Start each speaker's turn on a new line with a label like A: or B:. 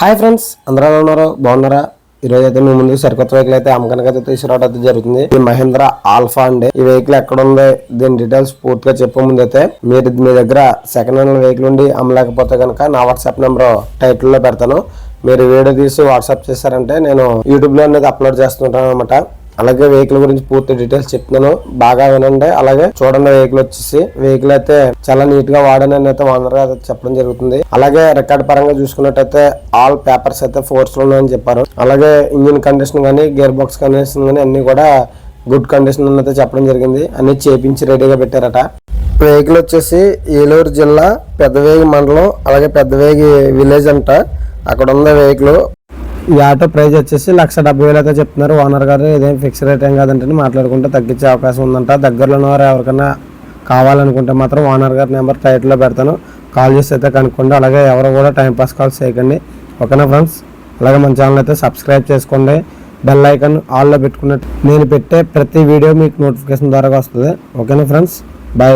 A: Hi friends అందరూ ఉన్నారు? బాగున్నారా? ఈరోజు అయితే మీ ముందు సరికొత్త వెహికల్ అయితే అమ్మకానికి అయితే తీసుకురావడం అయితే జరుగుతుంది. ఈ మహేంద్ర ఆల్ఫా అండి. ఈ వెహికల్ ఎక్కడ ఉంది? దీని డీటెయిల్స్ పూర్తిగా చెప్పే ముందు అయితే మీరు మీ దగ్గర సెకండ్ హ్యాండ్ వెహికల్ ఉండి అమ్మలేకపోతే కనుక నా వాట్సాప్ నెంబర్ టైటిల్లో పెడతాను. మీరు వీడియో తీసి వాట్సాప్ చేశారంటే నేను యూట్యూబ్లో అనేది అప్లోడ్ చేస్తుంటాను అనమాట అలాగే వెహికల్ గురించి పూర్తి డీటెయిల్స్ చెప్తున్నాను. బాగా వినండి. అలాగే చూడండి వెహికల్ వచ్చేసి. వెహికల్ అయితే చాలా నీట్గా వాడనని అయితే ఓనర్ గారు చెప్పడం జరుగుతుంది. అలాగే రికార్డ్ పరంగా చూసుకున్నట్టయితే ఆల్ పేపర్స్ అయితే ఫోర్స్లో ఉన్నాయని చెప్పారు. అలాగే ఇంజిన్ కండిషన్ కానీ గేర్ బాక్స్ కండిషన్ కానీ అన్ని కూడా గుడ్ కండిషన్ అయితే చెప్పడం జరిగింది. అన్ని చేపించి రెడీగా పెట్టారట. వెహికల్ వచ్చేసి ఏలూరు జిల్లా పెద్దవేగి మండలం అలాగే పెద్దవేగి విలేజ్ అంట. అక్కడ ఉన్న వెహికల్ ఈ ఆటో ప్రైస్ వచ్చేసి లక్ష డెబ్బై వేలు అయితే చెప్తున్నారు. ఓనర్ గారు ఇదేం ఫిక్స్ రేట్ ఏం కాదంటే మాట్లాడుకుంటే తగ్గించే అవకాశం ఉందంట. దగ్గరలో ఉన్నవారు ఎవరికైనా కావాలనుకుంటే మాత్రం ఓనర్ గారి నెంబర్ టైట్లో పెడతాను. కాల్ చేసి అయితే కనుక్కోండి. అలాగే ఎవరు కూడా టైం పాస్ కాల్స్ చేయకండి. ఓకేనా ఫ్రెండ్స్? అలాగే మన ఛానల్ అయితే సబ్స్క్రైబ్ చేసుకోండి. బెల్ ఐకన్ ఆల్లో పెట్టుకున్నట్టు నేను పెట్టే ప్రతి వీడియో మీకు నోటిఫికేషన్ ద్వారా వస్తుంది. ఓకేనా ఫ్రెండ్స్? బాయ్